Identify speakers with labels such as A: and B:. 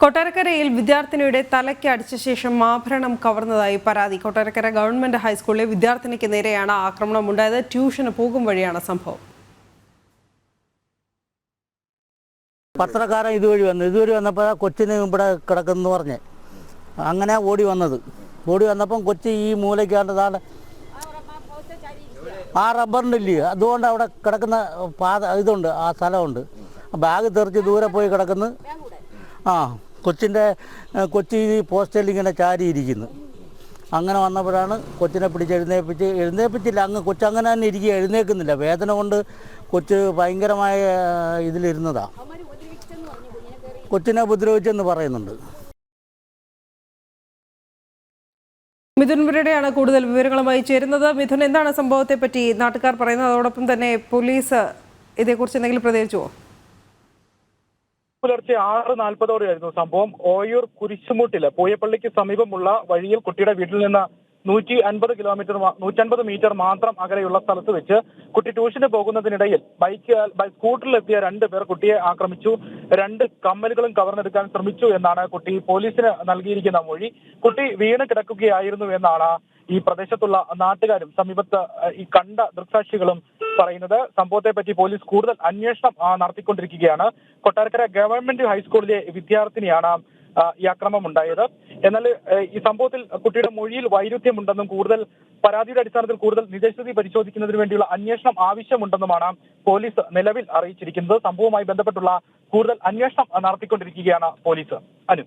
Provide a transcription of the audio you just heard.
A: കൊട്ടാരക്കരയിൽ വിദ്യാർത്ഥിനിയുടെ തലയ്ക്ക് അടിച്ച ശേഷം ആഭരണം കവർന്നതായി പരാതി. കൊട്ടാരക്കര ഗവൺമെന്റ് ഹൈസ്കൂളിലെ വിദ്യാർത്ഥിനിക്ക് നേരെയാണ് ആക്രമണം ഉണ്ടായത്. ട്യൂഷന് പോകും വഴിയാണ് സംഭവം.
B: പത്രക്കാരൻ ഇതുവഴി വന്നു. ഇതുവഴി വന്നപ്പോൾ കൊച്ചിന് ഇവിടെ കിടക്കുന്നു പറഞ്ഞ്. അങ്ങനെ ഓടി വന്നത്. ഓടി വന്നപ്പം കൊച്ചി ഈ മൂലയ്ക്കാണ്ട് ആ റബ്ബറിന്റെ ഇല്ലേ അതുകൊണ്ട് അവിടെ കിടക്കുന്ന പാത ഇതുണ്ട്. ആ സ്ഥലമുണ്ട്. ബാഗ് തെറിച്ച് ദൂരെ പോയി കിടക്കുന്നു. ആ. കൊച്ചിന്റെ കൊച്ചി പോസ്റ്ററിൽ ഇങ്ങനെ ചാരിയിരിക്കുന്നു. അങ്ങനെ വന്നപ്പോഴാണ് കൊച്ചിനെ പിടിച്ച് എഴുന്നേൽപ്പിച്ച് എഴുന്നേൽപ്പിച്ചില്ല അങ്ങ് കൊച്ചു അങ്ങനെ തന്നെ ഇരിക്കുക എഴുന്നേൽക്കുന്നില്ല. വേദന കൊണ്ട് കൊച്ച് ഭയങ്കരമായ ഇതിലിരുന്നതാണ് കൊച്ചിനെ ഉപദ്രവിച്ചെന്ന് പറയുന്നുണ്ട്.
A: മിഥുൻ പുരയുടെയാണ് കൂടുതൽ വിവരങ്ങളുമായി ചേരുന്നത്. മിഥുൻ എന്താണ് സംഭവത്തെപ്പറ്റി നാട്ടുകാർ പറയുന്നത്? അതോടൊപ്പം തന്നെ പോലീസ് ഇതേക്കുറിച്ച് എന്തെങ്കിലും പ്രതികരിച്ചുവോ?
C: പുലർച്ചെ ആറ് നാൽപ്പതോടെയായിരുന്നു സംഭവം. ഓയൂർ കുരിശുമൂട്ടിൽ പൂയപ്പള്ളിക്ക് സമീപമുള്ള വഴിയിൽ കുട്ടിയുടെ വീട്ടിൽ നിന്ന് നൂറ്റി അൻപത് കിലോമീറ്റർ നൂറ്റൻപത് മീറ്റർ മാത്രം അകലെയുള്ള സ്ഥലത്ത് വെച്ച് കുട്ടി ട്യൂഷന് പോകുന്നതിനിടയിൽ ബൈക്ക് സ്കൂട്ടറിലെത്തിയ രണ്ട് പേർ കുട്ടിയെ ആക്രമിച്ചു. രണ്ട് കമ്മലുകളും കവർന്നെടുക്കാൻ ശ്രമിച്ചു എന്നാണ് കുട്ടി പോലീസിന് നൽകിയിരിക്കുന്ന മൊഴി. കുട്ടി വീണ് കിടക്കുകയായിരുന്നു എന്നാണ് ഈ പ്രദേശത്തുള്ള നാട്ടുകാരും സമീപത്ത് ഈ കണ്ട ദൃക്സാക്ഷികളും പറയുന്നത് സംഭവത്തെ പറ്റി പോലീസ് കൂടുതൽ അന്വേഷണം നടത്തിക്കൊണ്ടിരിക്കുകയാണ്. കൊട്ടാരക്കര ഗവൺമെന്റ് ഹൈസ്കൂളിലെ വിദ്യാർത്ഥിനിയാണ് ഈ അക്രമം ഉണ്ടായത് എന്നാൽ ഈ സംഭവത്തിൽ കുട്ടിയുടെ മൊഴിയിൽ വൈരുദ്ധ്യമുണ്ടെന്നും കൂടുതൽ പരാതിയുടെ അടിസ്ഥാനത്തിൽ കൂടുതൽ നിജസ്ഥിതി പരിശോധിക്കുന്നതിന് വേണ്ടിയുള്ള അന്വേഷണം ആവശ്യമുണ്ടെന്നുമാണ് പോലീസ് നിലവിൽ അറിയിച്ചിരിക്കുന്നത്. സംഭവവുമായി ബന്ധപ്പെട്ടുള്ള കൂടുതൽ അന്വേഷണം നടത്തിക്കൊണ്ടിരിക്കുകയാണ് പോലീസ്. അനു.